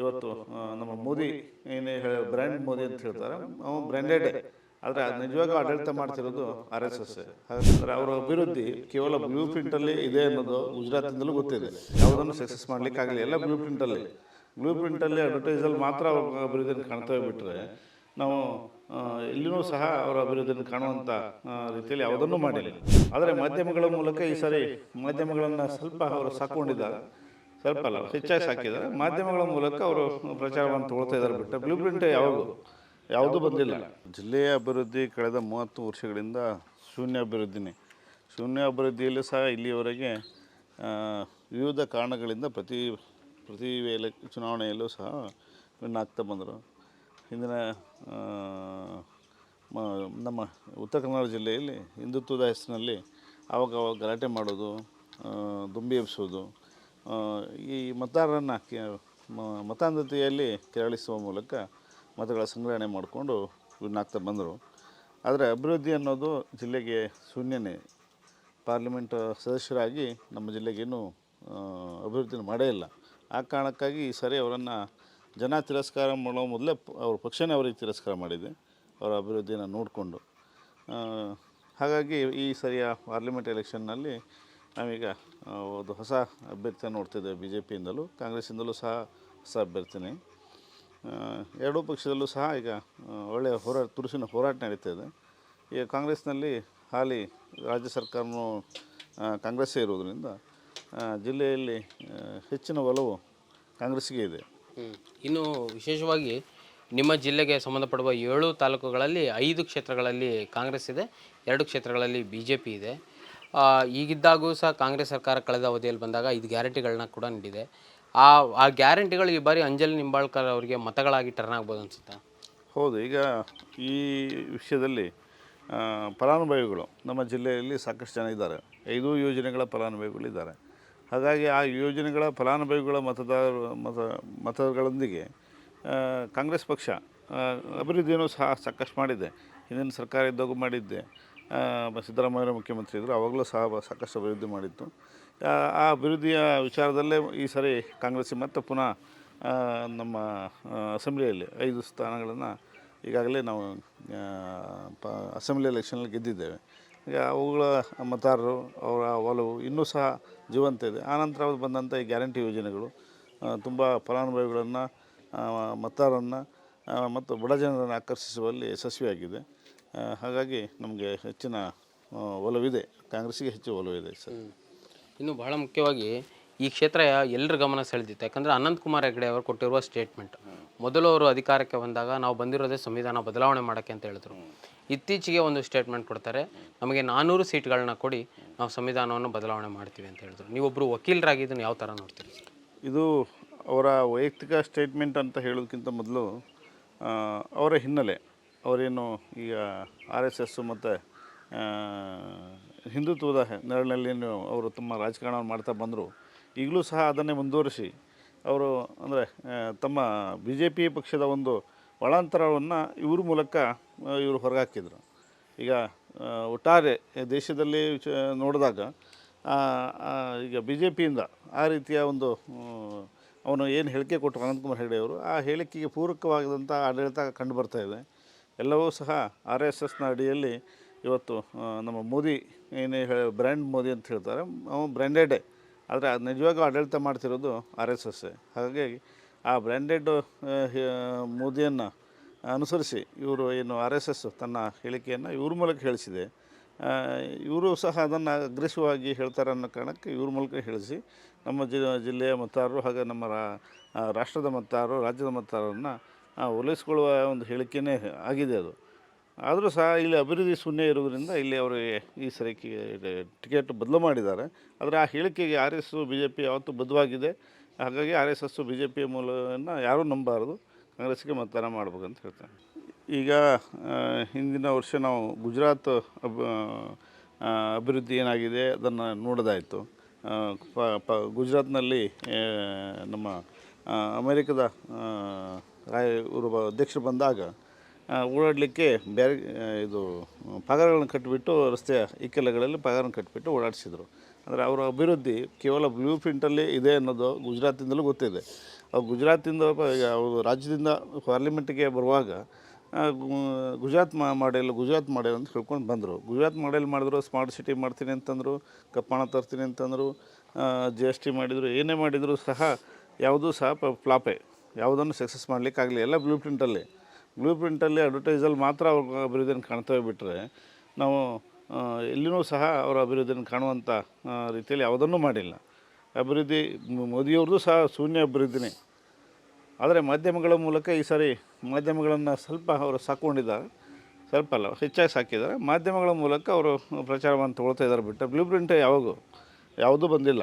ಇವತ್ತು ನಮ್ಮ ಮೋದಿ ಏನೇ ಹೇಳ ಬ್ರ್ಯಾಂಡ್ ಮೋದಿ ಅಂತ ಹೇಳ್ತಾರೆ ಅವನು ಬ್ರ್ಯಾಂಡೆಡ್ ಆದರೆ ನಿಜವಾಗ ಆಡಳಿತ ಮಾಡ್ತಿರೋದು ಆರ್ ಎಸ್ ಎಸ್ ಅಂದರೆ ಅವರ ಅಭಿವೃದ್ಧಿ ಕೇವಲ ಬ್ಲೂ ಪ್ರಿಂಟಲ್ಲಿ ಇದೆ ಅನ್ನೋದು ಗುಜರಾತಿಂದಲೂ ಗೊತ್ತಿದೆ. ಯಾವುದನ್ನು ಸಕ್ಸಸ್ ಮಾಡಲಿಕ್ಕಾಗಲಿ ಎಲ್ಲ ಬ್ಲೂ ಪ್ರಿಂಟಲ್ಲಿ ಬ್ಲೂ ಪ್ರಿಂಟಲ್ಲಿ ಅಡ್ವರ್ಟೈಸಲ್ಲಿ ಮಾತ್ರ ಅವ್ರ ಅಭಿವೃದ್ಧಿಯನ್ನು ಕಾಣ್ತಾ ಬಿಟ್ಟರೆ ನಾವು ಇಲ್ಲಿನೂ ಸಹ ಅವರ ಅಭಿವೃದ್ಧಿಯನ್ನು ಕಾಣುವಂಥ ರೀತಿಯಲ್ಲಿ ಯಾವುದನ್ನು ಮಾಡಿಲ್ಲ. ಆದರೆ ಮಾಧ್ಯಮಗಳ ಮೂಲಕ ಈ ಸಾರಿ ಮಾಧ್ಯಮಗಳನ್ನು ಸ್ವಲ್ಪ ಅವರು ಸಾಕೊಂಡಿದ್ದಾರೆ. ಸ್ವಲ್ಪ ಅಲ್ಲ ಹೆಚ್ಚಾಗಿ ಸಾಕಿದ್ದಾರೆ. ಮಾಧ್ಯಮಗಳ ಮೂಲಕ ಅವರು ಪ್ರಚಾರವನ್ನು ತಗೊಳ್ತಾ ಇದ್ದಾರೆ ಬಿಟ್ಟು. ಬ್ಲೂ ಪ್ರಿಂಟ್ ಯಾವುದು? ಯಾವುದೂ ಬಂದಿಲ್ಲ. ಜಿಲ್ಲೆಯ ಅಭಿವೃದ್ಧಿ ಕಳೆದ ಮೂವತ್ತು ವರ್ಷಗಳಿಂದ ಶೂನ್ಯ ಅಭಿವೃದ್ಧಿನೇ. ಶೂನ್ಯ ಅಭಿವೃದ್ಧಿಯಲ್ಲೂ ಸಹ ಇಲ್ಲಿಯವರೆಗೆ ಆ, ವಿವಿಧ ಕಾರಣಗಳಿಂದ ಪ್ರತಿ ಪ್ರತಿ ವೇಳೆ ಚುನಾವಣೆಯಲ್ಲೂ ಸಹ ವಿನ್ ಆಗ್ತಾ ಬಂದರು. ಹಿಂದಿನ ಮ- ನಮ್ಮ ಉತ್ತರ ಕನ್ನಡ ಜಿಲ್ಲೆಯಲ್ಲಿ ಹಿಂದುತ್ವದ ಹೆಸರಿನಲ್ಲಿ ಆವಾಗ ಅವಾಗ ಗಲಾಟೆ ಮಾಡೋದು ದುಂಬಿ ಎಬ್ಸೋದು ಈ ಮತದಾರರನ್ನು ಮತಾಂಧತೆಯಲ್ಲಿ ಕೆರಳಿಸುವ ಮೂಲಕ ಮತಗಳ ಸಂಗ್ರಹಣೆ ಮಾಡಿಕೊಂಡು ವಿನ್ ಆಗ್ತಾ ಬಂದರು. ಆದರೆ ಅಭಿವೃದ್ಧಿ ಅನ್ನೋದು ಜಿಲ್ಲೆಗೆ ಶೂನ್ಯನೇ. ಪಾರ್ಲಿಮೆಂಟ್ ಸದಸ್ಯರಾಗಿ ನಮ್ಮ ಜಿಲ್ಲೆಗೇನು ಅಭಿವೃದ್ಧಿನ ಮಾಡೇ ಇಲ್ಲ. ಆ ಕಾರಣಕ್ಕಾಗಿ ಈ ಸರಿ ಅವರನ್ನು ಜನ ತಿರಸ್ಕಾರ ಮಾಡೋ ಮೊದಲೇ ಅವ್ರ ಪಕ್ಷನೇ ಅವರಿಗೆ ತಿರಸ್ಕಾರ ಮಾಡಿದೆ. ಅವರ ಅಭಿವೃದ್ಧಿಯನ್ನು ನೋಡಿಕೊಂಡು. ಹಾಗಾಗಿ ಈ ಸರಿಯ ಪಾರ್ಲಿಮೆಂಟ್ ಎಲೆಕ್ಷನ್ನಲ್ಲಿ ನಾವೀಗ ಒಂದು ಹೊಸ ಅಭ್ಯರ್ಥಿಯನ್ನು ನೋಡ್ತಿದ್ದೇವೆ ಬಿ ಜೆ ಪಿಯಿಂದಲೂ ಕಾಂಗ್ರೆಸ್ಸಿಂದಲೂ ಸಹ ಹೊಸ ಅಭ್ಯರ್ಥಿನೇ. ಎರಡೂ ಪಕ್ಷದಲ್ಲೂ ಸಹ ಈಗ ಒಳ್ಳೆಯ ಹೋರಾಟ, ತುರುಸಿನ ಹೋರಾಟ ನಡೀತಾ ಇದೆ. ಈಗ ಕಾಂಗ್ರೆಸ್ನಲ್ಲಿ ಹಾಲಿ ರಾಜ್ಯ ಸರ್ಕಾರನೂ ಕಾಂಗ್ರೆಸ್ಸೇ ಇರೋದರಿಂದ ಜಿಲ್ಲೆಯಲ್ಲಿ ಹೆಚ್ಚಿನ ಒಲವು ಕಾಂಗ್ರೆಸ್ಗೆ ಇದೆ. ಇನ್ನು ವಿಶೇಷವಾಗಿ ನಿಮ್ಮ ಜಿಲ್ಲೆಗೆ ಸಂಬಂಧಪಡುವ ಏಳು ತಾಲೂಕುಗಳಲ್ಲಿ ಐದು ಕ್ಷೇತ್ರಗಳಲ್ಲಿ ಕಾಂಗ್ರೆಸ್ ಇದೆ, ಎರಡು ಕ್ಷೇತ್ರಗಳಲ್ಲಿ ಬಿ ಜೆ ಪಿ ಇದೆ. ಈಗಿದ್ದಾಗೂ ಸಹ ಕಾಂಗ್ರೆಸ್ ಸರ್ಕಾರ ಕಳೆದ ಅವಧಿಯಲ್ಲಿ ಬಂದಾಗ ಇದು ಗ್ಯಾರಂಟಿಗಳನ್ನ ಕೂಡ ನೀಡಿದೆ. ಆ ಆ ಗ್ಯಾರಂಟಿಗಳು ಈ ಬಾರಿ ಅಂಜಲಿ ನಿಂಬಾಳ್ಕರ್ ಅವರಿಗೆ ಮತಗಳಾಗಿ ಟರ್ನ್ ಆಗ್ಬೋದು ಅನಿಸುತ್ತೆ? ಹೌದು, ಈಗ ಈ ವಿಷಯದಲ್ಲಿ ಫಲಾನುಭವಿಗಳು ನಮ್ಮ ಜಿಲ್ಲೆಯಲ್ಲಿ ಸಾಕಷ್ಟು ಜನ ಇದ್ದಾರೆ. ಐದು ಯೋಜನೆಗಳ ಫಲಾನುಭವಿಗಳು ಇದ್ದಾರೆ. ಹಾಗಾಗಿ ಆ ಯೋಜನೆಗಳ ಫಲಾನುಭವಿಗಳ ಮತದಾರ, ಮತ, ಮತಗಳೊಂದಿಗೆ ಕಾಂಗ್ರೆಸ್ ಪಕ್ಷ ಅಭಿವೃದ್ಧಿಯನ್ನು ಸಹ ಸಾಕಷ್ಟು ಮಾಡಿದೆ. ಹಿಂದಿನ ಸರ್ಕಾರ ಇದ್ದಾಗೂ ಮಾಡಿದ್ದೆ. ಸಿದ್ದರಾಮಯ್ಯ ಮುಖ್ಯಮಂತ್ರಿ ಇದ್ದರು ಅವಾಗಲೂ ಸಹ ಸಾಕಷ್ಟು ಅಭಿವೃದ್ಧಿ ಮಾಡಿತ್ತು. ಆ ಅಭಿವೃದ್ಧಿಯ ವಿಚಾರದಲ್ಲೇ ಈ ಸಾರಿ ಕಾಂಗ್ರೆಸ್ ಮತ್ತೆ ಪುನಃ ನಮ್ಮ ಅಸೆಂಬ್ಲಿಯಲ್ಲಿ ಐದು ಸ್ಥಾನಗಳನ್ನು ಈಗಾಗಲೇ ನಾವು ಪ, ಅಸೆಂಬ್ಲಿ ಎಲೆಕ್ಷನಲ್ಲಿ ಗೆದ್ದಿದ್ದೇವೆ. ಈಗ ಅವುಗಳ ಮತದಾರರು, ಅವರ ಒಲವು ಇನ್ನೂ ಸಹ ಜೀವಂತ ಇದೆ. ಆನಂತರ ಅವ್ರು ಬಂದಂಥ ಈ ಗ್ಯಾರಂಟಿ ಯೋಜನೆಗಳು ತುಂಬ ಫಲಾನುಭವಿಗಳನ್ನು ಮತದಾರರನ್ನು ಮತ್ತು ಬಡ ಜನರನ್ನು ಆಕರ್ಷಿಸುವಲ್ಲಿ ಯಶಸ್ವಿಯಾಗಿದೆ. ಹಾಗಾಗಿ ನಮಗೆ ಹೆಚ್ಚಿನ ಒಲವಿದೆ. ಕಾಂಗ್ರೆಸ್ಸಿಗೆ ಹೆಚ್ಚು ಒಲವಿದೆ ಸರ್. ಇನ್ನು ಬಹಳ ಮುಖ್ಯವಾಗಿ ಈ ಕ್ಷೇತ್ರ ಎಲ್ಲರ ಗಮನ ಸೆಳೆದಿತ್ತು. ಯಾಕಂದರೆ ಅನಂತ್ ಕುಮಾರ್ ಹೆಗಡೆ ಅವರು ಕೊಟ್ಟಿರುವ ಸ್ಟೇಟ್ಮೆಂಟ್ ಮೊದಲು ಅವರು ಅಧಿಕಾರಕ್ಕೆ ಬಂದಾಗ ನಾವು ಬಂದಿರೋದೇ ಸಂವಿಧಾನ ಬದಲಾವಣೆ ಮಾಡೋಕ್ಕೆ ಅಂತ ಹೇಳಿದ್ರು. ಇತ್ತೀಚೆಗೆ ಒಂದು ಸ್ಟೇಟ್ಮೆಂಟ್ ಕೊಡ್ತಾರೆ ನಮಗೆ ನಾನ್ನೂರು ಸೀಟ್ಗಳನ್ನ ಕೊಡಿ ನಾವು ಸಂವಿಧಾನವನ್ನು ಬದಲಾವಣೆ ಮಾಡ್ತೀವಿ ಅಂತ ಹೇಳಿದ್ರು. ನೀವೊಬ್ಬರು ವಕೀಲರಾಗಿ ಇದನ್ನು ಯಾವ ಥರ ನೋಡ್ತೀರಿ ಇದು ಅವರ ವೈಯಕ್ತಿಕ ಸ್ಟೇಟ್ಮೆಂಟ್ ಅಂತ ಹೇಳೋದಕ್ಕಿಂತ ಮೊದಲು ಅವರ ಹಿನ್ನೆಲೆ. ಅವರೇನು ಈಗ ಆರ್ ಎಸ್ ಎಸ್ಸು ಮತ್ತು ಹಿಂದುತ್ವದ ನೆರಳಿನಲ್ಲಿ ಅವರು ತಮ್ಮ ರಾಜಕಾರಣವನ್ನು ಮಾಡ್ತಾ ಬಂದರು, ಈಗಲೂ ಸಹ ಅದನ್ನೇ ಮುಂದುವರಿಸಿ, ಅವರು ಅಂದರೆ ತಮ್ಮ ಬಿ ಜೆ ಪಿ ಪಕ್ಷದ ಒಂದು ಒಳಾಂತರವನ್ನು ಇವ್ರ ಮೂಲಕ ಇವರು ಹೊರಗಾಕಿದ್ರು. ಈಗ ಒಟ್ಟಾರೆ ದೇಶದಲ್ಲಿ ನೋಡಿದಾಗ ಈಗ ಬಿ ಜೆ ಪಿಯಿಂದ ಆ ರೀತಿಯ ಒಂದು ಅವನು ಏನು ಹೇಳಿಕೆ ಕೊಟ್ಟರು ಅನಂತಕುಮಾರ್ ಹೆಗಡೆಯವರು, ಆ ಹೇಳಿಕೆಗೆ ಪೂರಕವಾದಂಥ ಆಡಳಿತ ಕಂಡು ಬರ್ತಾ ಇದೆ. ಎಲ್ಲವೂ ಸಹ ಆರ್ ಎಸ್ ಎಸ್ನ ಅಡಿಯಲ್ಲಿ ಇವತ್ತು ನಮ್ಮ ಮೋದಿ, ಏನು ಹೇಳಿ, ಬ್ರ್ಯಾಂಡ್ ಮೋದಿ ಅಂತ ಹೇಳ್ತಾರೆ ಅವನು ಬ್ರ್ಯಾಂಡೆಡೇ, ಆದರೆ ಅದು ನಿಜವಾಗೂ ಆಡಳಿತ ಮಾಡ್ತಿರೋದು ಆರ್ ಎಸ್ ಎಸ್ಸೇ ಹಾಗಾಗಿ ಆ ಬ್ರ್ಯಾಂಡೆಡ್ ಮೋದಿಯನ್ನು ಅನುಸರಿಸಿ ಇವರು ಏನು ಆರ್ ಎಸ್ ಎಸ್ ತನ್ನ ಹೇಳಿಕೆಯನ್ನು ಇವ್ರ ಮೂಲಕ ಹೇಳಿಸಿದೆ. ಇವರು ಸಹ ಅದನ್ನು ಅಗ್ರೆಸಿವಾಗಿ ಹೇಳ್ತಾರೆ ಅನ್ನೋ ಕಾರಣಕ್ಕೆ ಇವ್ರ ಮೂಲಕ ಹೇಳಿಸಿ, ನಮ್ಮ ಜಿಲ್ಲೆಯ ಮತದಾರರು ಹಾಗೆ ನಮ್ಮ ರಾಷ್ಟ್ರದ ಮತದಾರರು, ರಾಜ್ಯದ ಮತದಾರರನ್ನು ಓಲೈಸ್ಕೊಳ್ಳುವ ಒಂದು ಹೇಳಿಕೆನೇ ಆಗಿದೆ ಅದು. ಆದರೂ ಸಹ ಇಲ್ಲಿ ಅಭಿವೃದ್ಧಿ ಶೂನ್ಯ ಇರುವುದರಿಂದ ಇಲ್ಲಿ ಅವರಿಗೆ ಈ ಸರಿಕೆ ಟಿಕೆಟ್ ಬದಲು ಮಾಡಿದ್ದಾರೆ. ಆದರೆ ಆ ಹೇಳಿಕೆಗೆ R S B J P ಯಾವತ್ತೂ ಬದ್ಧವಾಗಿದೆ. ಹಾಗಾಗಿ R S S B J P ಮೂಲವನ್ನು ಯಾರೂ ನಂಬಬಾರ್ದು. ಕಾಂಗ್ರೆಸ್ಗೆ ಮತದಾನ ಮಾಡ್ಬೇಕಂತ ಹೇಳ್ತಾರೆ ಈಗ ಹಿಂದಿನ ವರ್ಷ ನಾವು ಗುಜರಾತ್ ಅಭಿವೃದ್ಧಿ ಏನಾಗಿದೆ ಅದನ್ನು ನೋಡೋದಾಯಿತು. ಪ ಪ, ಗುಜರಾತ್ನಲ್ಲಿ ನಮ್ಮ ಅಮೇರಿಕದ ರಾಯ ಇವರು ಅಧ್ಯಕ್ಷರು ಬಂದಾಗ ಓಡಾಡಲಿಕ್ಕೆ ಬೇರೆ ಇದು, ಪಗಾರಗಳನ್ನು ಕಟ್ಟಿಬಿಟ್ಟು ರಸ್ತೆಯ ಇಕ್ಕೆಲಗಳಲ್ಲಿ ಪಗಾರನ ಕಟ್ಟಿಬಿಟ್ಟು ಓಡಾಡಿಸಿದರು. ಅಂದರೆ ಅವರ ಅಭಿವೃದ್ಧಿ ಕೇವಲ ಬ್ಲೂ ಪ್ರಿಂಟಲ್ಲಿ ಇದೆ ಅನ್ನೋದು ಗುಜರಾತಿಂದಲೂ ಗೊತ್ತಿದೆ. ಅವ್ರು ಗುಜರಾತಿಂದ ಅವರು ರಾಜ್ಯದಿಂದ ಪಾರ್ಲಿಮೆಂಟ್ಗೆ ಬರುವಾಗ ಗುಜರಾತ್ ಮಾಡೆಲ್ ಗುಜರಾತ್ ಮಾಡೆಲ್ ಅಂತ ಹೇಳ್ಕೊಂಡು ಬಂದರು. ಗುಜರಾತ್ ಮಾಡೆಲ್ ಮಾಡಿದ್ರು, ಸ್ಮಾರ್ಟ್ ಸಿಟಿ ಮಾಡ್ತೀನಿ ಅಂತಂದರು, ಕಪ್ಪಣ ತರ್ತೀನಿ ಅಂತಂದರು ಜಿ ಎಸ್ ಟಿ ಮಾಡಿದರು, ಏನೇ ಮಾಡಿದರೂ ಸಹ, ಯಾವುದೂ ಸಹ ಫ್ಲಾಪೇ. ಯಾವುದನ್ನು ಸಕ್ಸಸ್ ಮಾಡಲಿಕ್ಕಾಗಲಿ ಎಲ್ಲ ಬ್ಲೂ ಪ್ರಿಂಟಲ್ಲಿ ಬ್ಲೂ ಪ್ರಿಂಟಲ್ಲಿ ಅಡ್ವರ್ಟೈಸಲ್ಲಿ ಮಾತ್ರ ಅವ್ರ ಅಭಿವೃದ್ಧಿಯನ್ನು ಕಾಣ್ತೇವೆ ಬಿಟ್ಟರೆ ನಾವು ಎಲ್ಲಿಯೂ ಸಹ ಅವರ ಅಭಿವೃದ್ಧಿಯನ್ನು ಕಾಣುವಂಥ ರೀತಿಯಲ್ಲಿ ಯಾವುದನ್ನೂ ಮಾಡಿಲ್ಲ. ಅಭಿವೃದ್ಧಿ ಮೋದಿಯವ್ರದ್ದು ಸಹ ಶೂನ್ಯ ಅಭಿವೃದ್ಧಿನೇ. ಆದರೆ ಮಾಧ್ಯಮಗಳ ಮೂಲಕ ಈ ಸಾರಿ ಮಾಧ್ಯಮಗಳನ್ನು ಸ್ವಲ್ಪ ಅವರು ಸಾಕೊಂಡಿದ್ದಾರೆ. ಸ್ವಲ್ಪ ಅಲ್ಲ, ಹೆಚ್ಚಾಗಿ ಸಾಕಿದ್ದಾರೆ. ಮಾಧ್ಯಮಗಳ ಮೂಲಕ ಅವರು ಪ್ರಚಾರವನ್ನು ತೊಗೊಳ್ತಾ ಇದ್ದಾರೆ ಬಿಟ್ಟು ಬ್ಲೂ ಪ್ರಿಂಟ್ ಯಾವಾಗೂ? ಯಾವುದೂ ಬಂದಿಲ್ಲ.